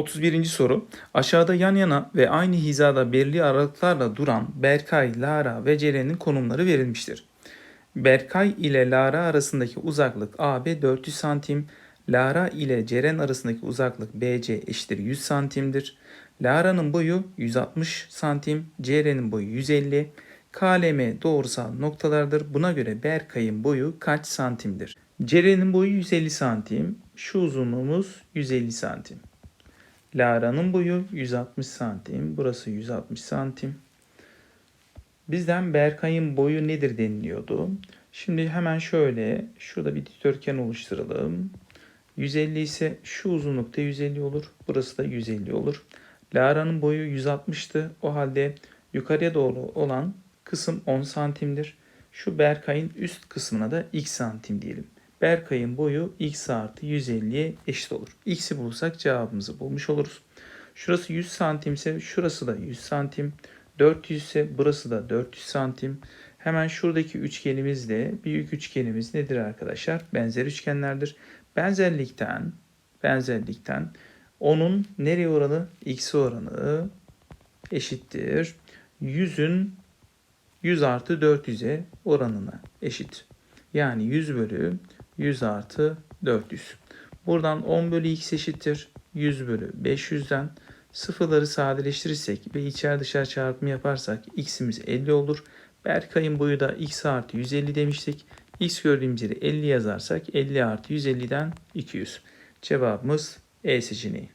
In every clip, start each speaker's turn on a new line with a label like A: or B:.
A: 31. soru. Aşağıda yan yana ve aynı hizada belirli aralıklarla duran Berkay, Lara ve Ceren'in konumları verilmiştir. Berkay ile Lara arasındaki uzaklık AB 400 santim, Lara ile Ceren arasındaki uzaklık BC eşittir 100 santimdir. Lara'nın boyu 160 santim, Ceren'in boyu 150. KLM doğrusal noktalardır. Buna göre Berkay'ın boyu kaç santimdir? Ceren'in boyu 150 santim, şu uzunluğumuz 150 santim. Lara'nın boyu 160 santim. Burası 160 santim. Bizden Berkay'ın boyu nedir deniliyordu. Şimdi hemen şöyle şurada bir dikdörtgen oluşturalım. 150 ise şu uzunlukta 150 olur. Burası da 150 olur. Lara'nın boyu 160'tı. O halde yukarıya doğru olan kısım 10 santimdir. Şu Berkay'ın üst kısmına da x santim diyelim. Berkay'ın boyu x artı 150'ye eşit olur. X'i bulursak cevabımızı bulmuş oluruz. Şurası 100 santim ise şurası da 100 santim. 400 ise burası da 400 santim. Hemen şuradaki üçgenimiz de büyük üçgenimiz nedir arkadaşlar? Benzer üçgenlerdir. Benzerlikten benzerlikten onun nereye oranı? X'e oranı eşittir. 100'ün 100 artı 400'e oranına eşit. Yani 100 bölü 100 artı 400. Buradan 10 bölü x eşittir. 100 bölü 500'den sıfırları sadeleştirirsek ve içer dışarı çarpımı yaparsak x'imiz 50 olur. Berkay'ın boyu da x artı 150 demiştik. x gördüğümüz yere 50 yazarsak 50 artı 150'den 200. Cevabımız E seçeneği.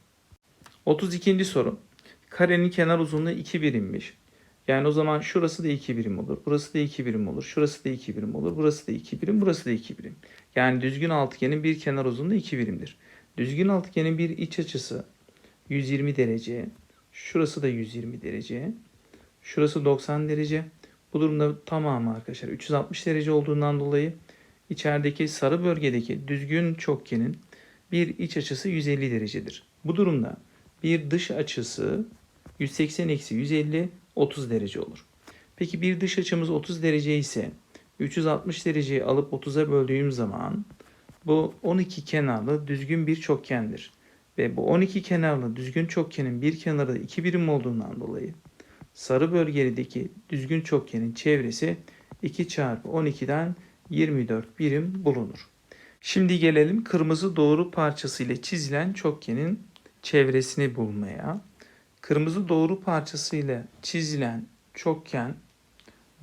A: 32. soru. Karenin kenar uzunluğu 2 birimmiş. Yani o zaman şurası da 2 birim olur. Burası da 2 birim olur. Şurası da 2 birim olur. Burası da 2 birim. Burası da 2 birim. Yani düzgün altıgenin bir kenar uzunluğu 2 birimdir. Düzgün altıgenin bir iç açısı 120 derece. Şurası da 120 derece. Şurası 90 derece. Bu durumda tamamı arkadaşlar 360 derece olduğundan dolayı içerideki sarı bölgedeki düzgün çokgenin bir iç açısı 150 derecedir. Bu durumda bir dış açısı 180 eksi 150 30 derece olur. Peki bir dış açımız 30 derece ise 360 dereceyi alıp 30'a böldüğüm zaman bu 12 kenarlı düzgün bir çokgendir. Ve bu 12 kenarlı düzgün çokgenin bir kenarı da 2 birim olduğundan dolayı sarı bölgedeki düzgün çokgenin çevresi 2 çarpı 12'den 24 birim bulunur. Şimdi gelelim kırmızı doğru parçası ile çizilen çokgenin çevresini bulmaya. Kırmızı doğru parçası ile çizilen çokgen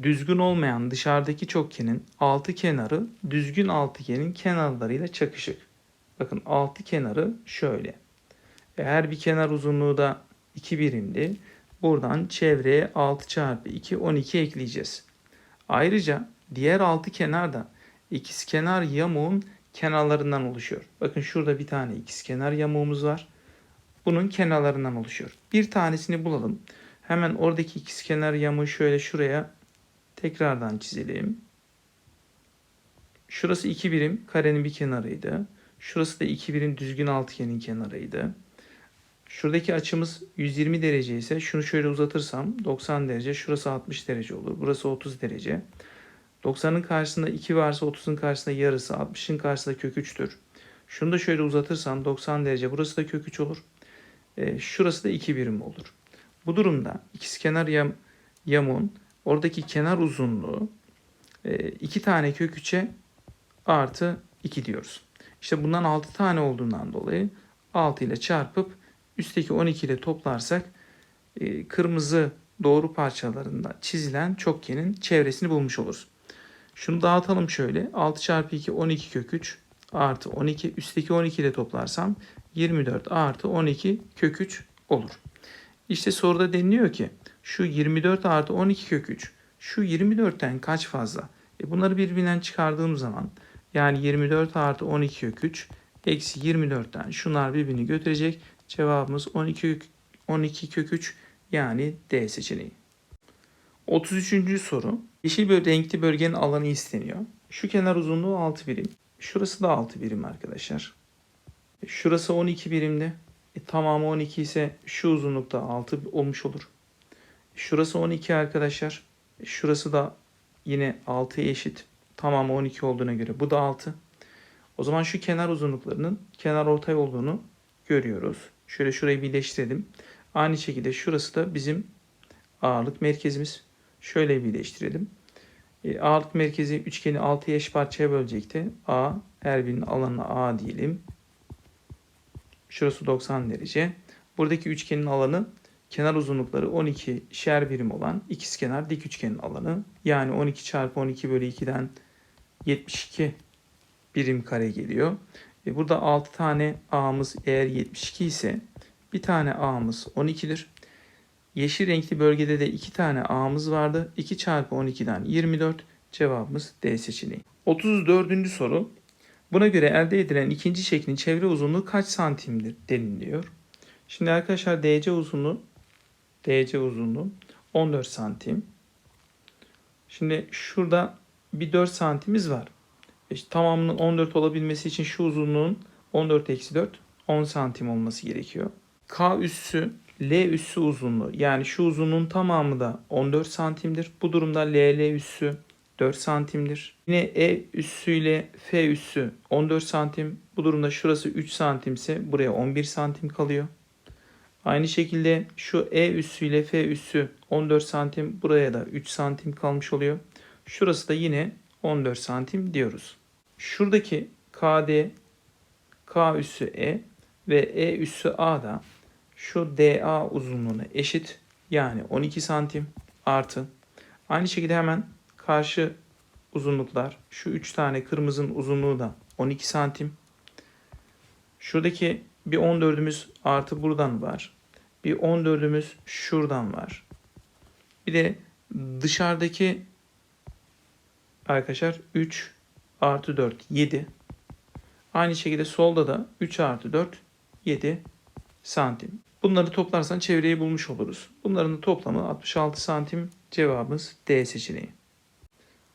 A: düzgün olmayan dışarıdaki çokgenin altı kenarı düzgün altıgenin kenarlarıyla çakışık. Bakın altı kenarı şöyle. E, Her bir kenar uzunluğu da 2 birimdi. Buradan çevreye 6 çarpı 2 12 ekleyeceğiz. Ayrıca diğer altı kenar da ikizkenar yamuğun kenarlarından oluşuyor. Bakın şurada bir tane ikizkenar yamuğumuz var. Bunun kenarlarından oluşuyor. Bir tanesini bulalım. Hemen oradaki ikizkenar yamuğu şöyle şuraya tekrardan çizelim. Şurası 2 birim karenin bir kenarıydı. Şurası da 2 birim düzgün altıgenin kenarıydı. Şuradaki açımız 120 derece ise şunu şöyle uzatırsam 90 derece. Şurası 60 derece olur. Burası 30 derece. 90'ın karşısında 2 varsa 30'un karşısında yarısı, 60'ın karşısında kök 3'tür. Şunu da şöyle uzatırsam 90 derece. Burası da kök 3 olur. E, şurası da 2 birim olur. Bu durumda ikizkenar yam, yamuğun oradaki kenar uzunluğu e, 2 tane kök 3'e artı 2 diyoruz. İşte bundan 6 tane olduğundan dolayı 6 ile çarpıp üstteki 12 ile toplarsak e, kırmızı doğru parçalarında çizilen çokgenin çevresini bulmuş oluruz. Şunu dağıtalım şöyle. 6 çarpı 2 12 kök 3 artı 12 üstteki 12 ile toplarsam 24 artı 12 kök 3 olur. İşte soruda deniliyor ki şu 24 artı 12 kök 3 şu 24'ten kaç fazla? E bunları birbirinden çıkardığım zaman yani 24 artı 12 kök 3 eksi 24'ten şunlar birbirini götürecek. Cevabımız 12, 12 kök 3 yani D seçeneği. 33. soru. Yeşil bir renkli bölgenin alanı isteniyor. Şu kenar uzunluğu 6 birim. Şurası da 6 birim arkadaşlar. E, Şurası 12 birimdi. E, tamamı 12 ise şu uzunlukta 6 olmuş olur. Şurası 12 arkadaşlar. Şurası da yine 6'ya eşit. Tamamı 12 olduğuna göre bu da 6. O zaman şu kenar uzunluklarının kenar ortay olduğunu görüyoruz. Şöyle şurayı birleştirelim. Aynı şekilde şurası da bizim ağırlık merkezimiz. Şöyle birleştirelim. E, ağırlık merkezi üçgeni 6 eş parçaya bölecekti. A her birinin alanına A diyelim. Şurası 90 derece. Buradaki üçgenin alanı kenar uzunlukları 12 şer birim olan ikizkenar dik üçgenin alanı. Yani 12 çarpı 12 bölü 2'den 72 birim kare geliyor. E burada 6 tane A'mız eğer 72 ise bir tane A'mız 12'dir. Yeşil renkli bölgede de 2 tane A'mız vardı. 2 çarpı 12'den 24. Cevabımız D seçeneği. 34. soru. Buna göre elde edilen ikinci şeklin çevre uzunluğu kaç santimdir deniliyor. Şimdi arkadaşlar DC uzunluğu DC uzunluğu 14 santim. Şimdi şurada bir 4 santimiz var. İşte tamamının 14 olabilmesi için şu uzunluğun 14 eksi 4 10 santim olması gerekiyor. K üssü L üssü uzunluğu yani şu uzunluğun tamamı da 14 santimdir. Bu durumda LL üssü 4 santimdir. Yine E üssü ile F üssü 14 santim. Bu durumda şurası 3 santimse buraya 11 santim kalıyor. Aynı şekilde şu E üssü ile F üssü 14 santim. Buraya da 3 santim kalmış oluyor. Şurası da yine 14 santim diyoruz. Şuradaki KD, K üssü E ve E üssü A da şu DA uzunluğuna eşit. Yani 12 santim artı. Aynı şekilde hemen karşı uzunluklar. Şu 3 tane kırmızının uzunluğu da 12 santim. Şuradaki bir 14'ümüz artı buradan var. Bir 14'ümüz şuradan var. Bir de dışarıdaki arkadaşlar 3 artı 4 7. Aynı şekilde solda da 3 artı 4 7 santim. Bunları toplarsan çevreyi bulmuş oluruz. Bunların toplamı 66 santim cevabımız D seçeneği.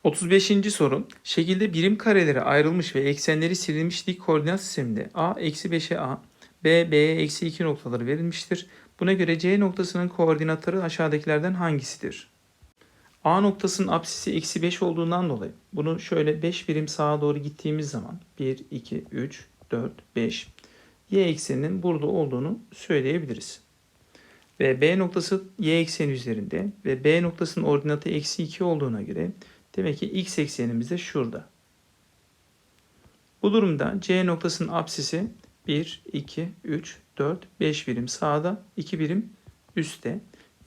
A: 35. soru. Şekilde birim kareleri ayrılmış ve eksenleri silinmiş dik koordinat sisteminde A eksi 5'e A, B, B'ye eksi 2 noktaları verilmiştir. Buna göre C noktasının koordinatları aşağıdakilerden hangisidir? A noktasının apsisi eksi 5 olduğundan dolayı bunu şöyle 5 birim sağa doğru gittiğimiz zaman 1, 2, 3, 4, 5 y ekseninin burada olduğunu söyleyebiliriz. Ve B noktası y ekseni üzerinde ve B noktasının ordinatı eksi 2 olduğuna göre demek ki x eksenimiz de şurada. Bu durumda C noktasının apsisi 1, 2, 3, 4, 5 birim sağda, 2 birim üstte.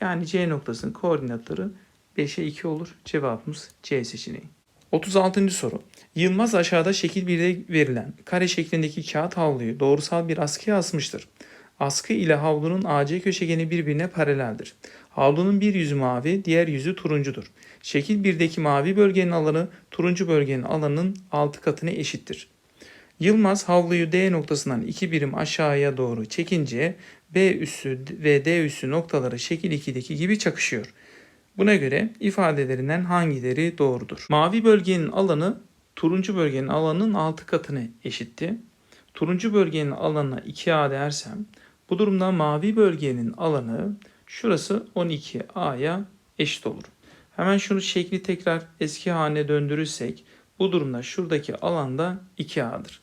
A: Yani C noktasının koordinatları 5'e 2 olur. Cevabımız C seçeneği. 36. soru. Yılmaz aşağıda şekil 1'de verilen kare şeklindeki kağıt havluyu doğrusal bir askıya asmıştır. Askı ile havlunun AC köşegeni birbirine paraleldir. Havlunun bir yüzü mavi, diğer yüzü turuncudur. Şekil 1'deki mavi bölgenin alanı turuncu bölgenin alanının 6 katına eşittir. Yılmaz havluyu D noktasından 2 birim aşağıya doğru çekince B üssü ve D üssü noktaları şekil 2'deki gibi çakışıyor. Buna göre ifadelerinden hangileri doğrudur? Mavi bölgenin alanı turuncu bölgenin alanının 6 katına eşitti. Turuncu bölgenin alanına 2A dersem bu durumda mavi bölgenin alanı şurası 12A'ya eşit olur. Hemen şunu şekli tekrar eski haline döndürürsek bu durumda şuradaki alan da 2A'dır.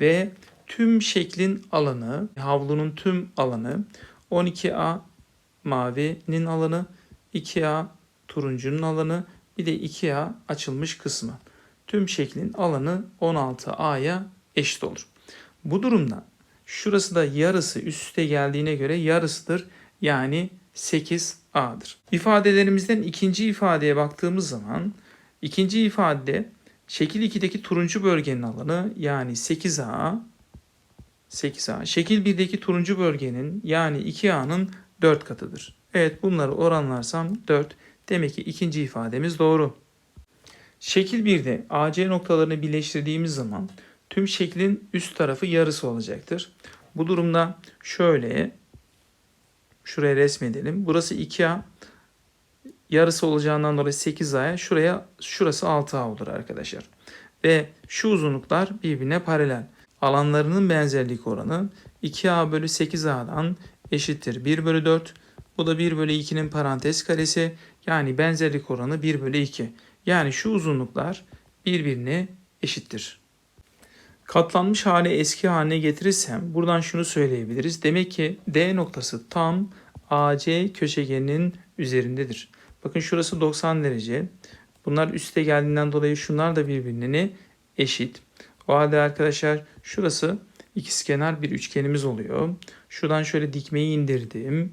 A: Ve tüm şeklin alanı, havlunun tüm alanı 12A mavinin alanı 2A turuncunun alanı bir de 2A açılmış kısmı. Tüm şeklin alanı 16A'ya eşit olur. Bu durumda şurası da yarısı üst üste geldiğine göre yarısıdır. Yani 8A'dır. İfadelerimizden ikinci ifadeye baktığımız zaman ikinci ifade şekil 2'deki turuncu bölgenin alanı yani 8A 8A. Şekil 1'deki turuncu bölgenin yani 2A'nın 4 katıdır. Evet bunları oranlarsam 4. Demek ki ikinci ifademiz doğru. Şekil 1'de AC noktalarını birleştirdiğimiz zaman tüm şeklin üst tarafı yarısı olacaktır. Bu durumda şöyle şuraya resmedelim. Burası 2A yarısı olacağından dolayı 8A'ya şuraya şurası 6A olur arkadaşlar. Ve şu uzunluklar birbirine paralel. Alanlarının benzerlik oranı 2A bölü 8A'dan eşittir 1 bölü 4. Bu da 1 bölü 2'nin parantez karesi yani benzerlik oranı 1 bölü 2. Yani şu uzunluklar birbirine eşittir. Katlanmış hale eski haline getirirsem buradan şunu söyleyebiliriz. Demek ki D noktası tam AC köşegeninin üzerindedir. Bakın şurası 90 derece. Bunlar üste geldiğinden dolayı şunlar da birbirine eşit. O halde arkadaşlar şurası ikizkenar bir üçgenimiz oluyor. Şuradan şöyle dikmeyi indirdim.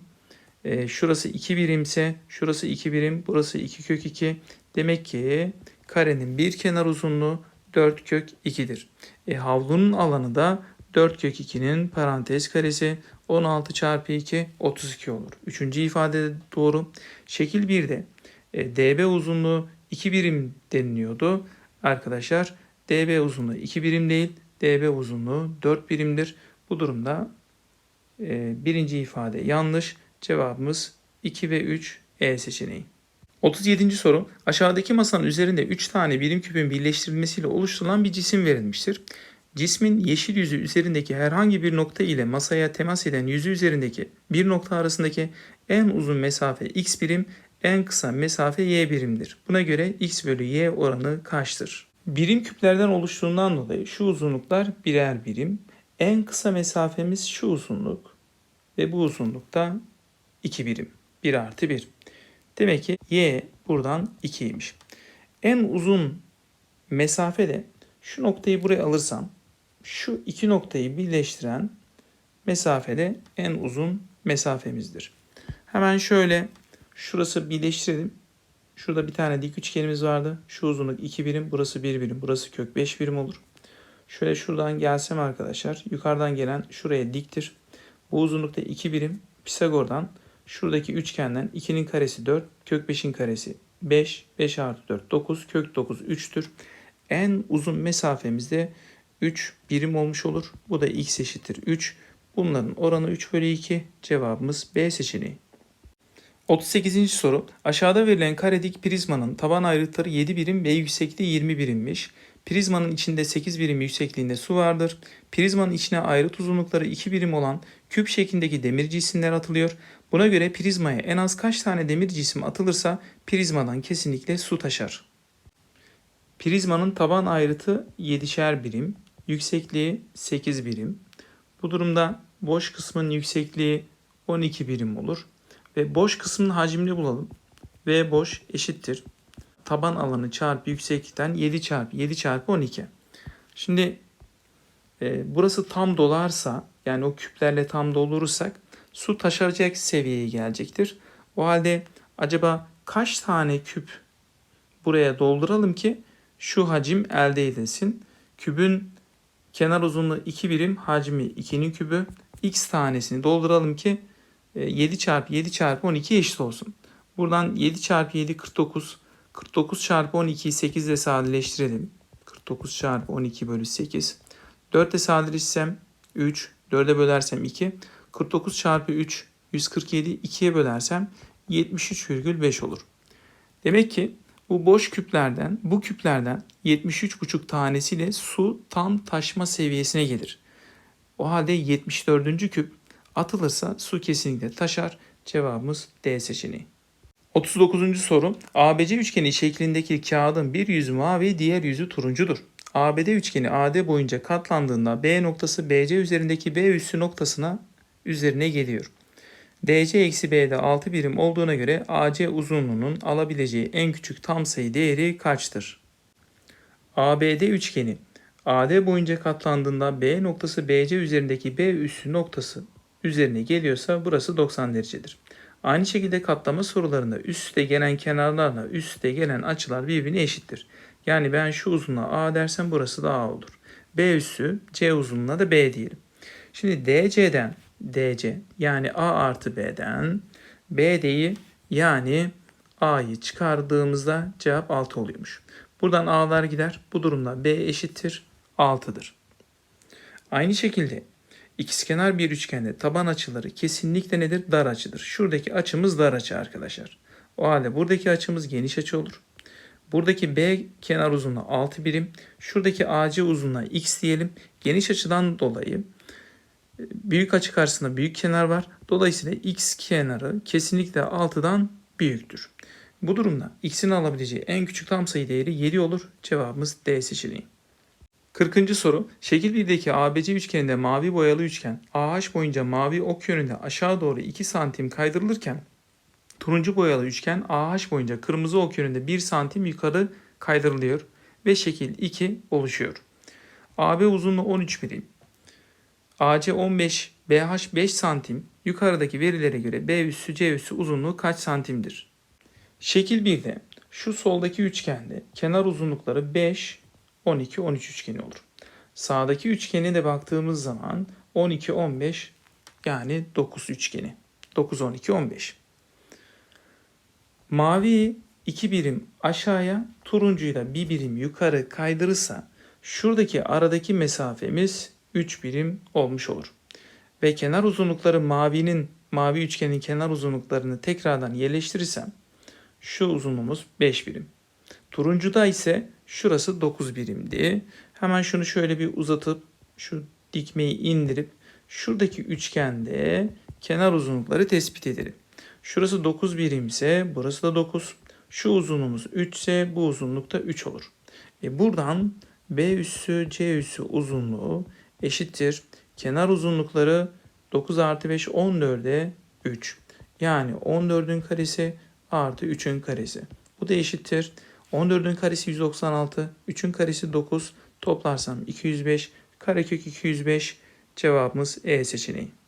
A: Ee, şurası 2 birimse şurası 2 birim, burası 2 kök 2. Demek ki karenin bir kenar uzunluğu 4 kök 2'dir. E, havlunun alanı da 4 kök 2'nin parantez karesi 16 çarpı 2 32 olur. Üçüncü ifade de doğru. Şekil 1'de e, DB uzunluğu 2 birim deniliyordu. Arkadaşlar DB uzunluğu 2 birim değil DB uzunluğu 4 birimdir. Bu durumda e, birinci ifade yanlış. Cevabımız 2 ve 3 E seçeneği. 37. soru. Aşağıdaki masanın üzerinde 3 tane birim küpün birleştirilmesiyle oluşturulan bir cisim verilmiştir. Cismin yeşil yüzü üzerindeki herhangi bir nokta ile masaya temas eden yüzü üzerindeki bir nokta arasındaki en uzun mesafe x birim, en kısa mesafe y birimdir. Buna göre x bölü y oranı kaçtır? Birim küplerden oluştuğundan dolayı şu uzunluklar birer birim. En kısa mesafemiz şu uzunluk ve bu uzunlukta 2 birim. 1 artı 1. Demek ki y buradan 2'ymiş. En uzun mesafe de şu noktayı buraya alırsam şu iki noktayı birleştiren mesafede en uzun mesafemizdir. Hemen şöyle şurası birleştirelim. Şurada bir tane dik üçgenimiz vardı. Şu uzunluk 2 birim, burası 1 birim, burası kök 5 birim olur. Şöyle şuradan gelsem arkadaşlar, yukarıdan gelen şuraya diktir. Bu uzunlukta 2 birim. Pisagor'dan şuradaki üçgenden 2'nin karesi 4, kök 5'in karesi 5, 5 artı 4 9, kök 9 3'tür. En uzun mesafemiz de 3 birim olmuş olur. Bu da x eşittir 3. Bunların oranı 3 bölü 2. Cevabımız B seçeneği. 38. soru. Aşağıda verilen karedik prizmanın taban ayrıtları 7 birim ve yüksekliği 20 birimmiş. Prizmanın içinde 8 birim yüksekliğinde su vardır. Prizmanın içine ayrıt uzunlukları 2 birim olan küp şeklindeki demir cisimler atılıyor. Buna göre prizmaya en az kaç tane demir cisim atılırsa prizmadan kesinlikle su taşar. Prizmanın taban ayrıtı 7'şer birim, yüksekliği 8 birim. Bu durumda boş kısmın yüksekliği 12 birim olur. Ve boş kısmın hacmini bulalım. V boş eşittir. Taban alanı çarpı yükseklikten 7 çarpı 7 çarpı 12. Şimdi e, burası tam dolarsa yani o küplerle tam doldurursak su taşıracak seviyeye gelecektir. O halde acaba kaç tane küp buraya dolduralım ki şu hacim elde edilsin? Kübün kenar uzunluğu 2 birim, hacmi 2'nin kübü. X tanesini dolduralım ki 7 çarpı 7 çarpı 12 eşit olsun. Buradan 7 çarpı 7 49. 49 çarpı 12'yi 8 ile sadeleştirelim. 49 çarpı 12 bölü 8. 4 ile sadeleştirsem 3. 4'e bölersem 2. 49 çarpı 3 147. 2'ye bölersem 73,5 olur. Demek ki bu boş küplerden, bu küplerden 73,5 tanesiyle su tam taşma seviyesine gelir. O halde 74. küp atılırsa su kesinlikle taşar. Cevabımız D seçeneği. 39. soru. ABC üçgeni şeklindeki kağıdın bir yüzü mavi, diğer yüzü turuncudur. ABD üçgeni AD boyunca katlandığında B noktası BC üzerindeki B üssü noktasına üzerine geliyor. DC eksi B'de 6 birim olduğuna göre AC uzunluğunun alabileceği en küçük tam sayı değeri kaçtır? ABD üçgeni AD boyunca katlandığında B noktası BC üzerindeki B üssü noktası üzerine geliyorsa burası 90 derecedir. Aynı şekilde katlama sorularında üstte gelen kenarlarla üstte gelen açılar birbirine eşittir. Yani ben şu uzunluğa A dersem burası da A olur. B üssü C uzunluğuna da B diyelim. Şimdi DC'den DC yani A artı B'den BD'yi yani A'yı çıkardığımızda cevap 6 oluyormuş. Buradan A'lar gider. Bu durumda B eşittir 6'dır. Aynı şekilde ikizkenar bir üçgende taban açıları kesinlikle nedir? Dar açıdır. Şuradaki açımız dar açı arkadaşlar. O halde buradaki açımız geniş açı olur. Buradaki B kenar uzunluğu 6 birim. Şuradaki AC uzunluğu x diyelim. Geniş açıdan dolayı büyük açı karşısında büyük kenar var. Dolayısıyla x kenarı kesinlikle 6'dan büyüktür. Bu durumda x'in alabileceği en küçük tam sayı değeri 7 olur. Cevabımız D seçeneği. 40. soru. Şekil 1'deki ABC üçgeninde mavi boyalı üçgen AH boyunca mavi ok yönünde aşağı doğru 2 santim kaydırılırken turuncu boyalı üçgen AH boyunca kırmızı ok yönünde 1 santim yukarı kaydırılıyor ve şekil 2 oluşuyor. AB uzunluğu 13 milim. AC 15, BH 5 santim. Yukarıdaki verilere göre B üssü C üssü uzunluğu kaç santimdir? Şekil 1'de şu soldaki üçgende kenar uzunlukları 5, 12, 13 üçgeni olur. Sağdaki üçgene de baktığımız zaman 12, 15 yani 9 üçgeni. 9, 12, 15. Mavi 2 birim aşağıya, turuncuyu da 1 birim yukarı kaydırırsa şuradaki aradaki mesafemiz 3 birim olmuş olur. Ve kenar uzunlukları mavinin, mavi üçgenin kenar uzunluklarını tekrardan yerleştirirsem şu uzunluğumuz 5 birim. Turuncuda ise şurası 9 birimdi. Hemen şunu şöyle bir uzatıp şu dikmeyi indirip şuradaki üçgende kenar uzunlukları tespit edelim. Şurası 9 birimse burası da 9. Şu uzunluğumuz 3 ise bu uzunluk da 3 olur. E buradan B üssü C üssü uzunluğu eşittir. Kenar uzunlukları 9 artı 5 14'e 3. Yani 14'ün karesi artı 3'ün karesi. Bu da eşittir. 14'ün karesi 196, 3'ün karesi 9. Toplarsam 205, karekök 205 cevabımız E seçeneği.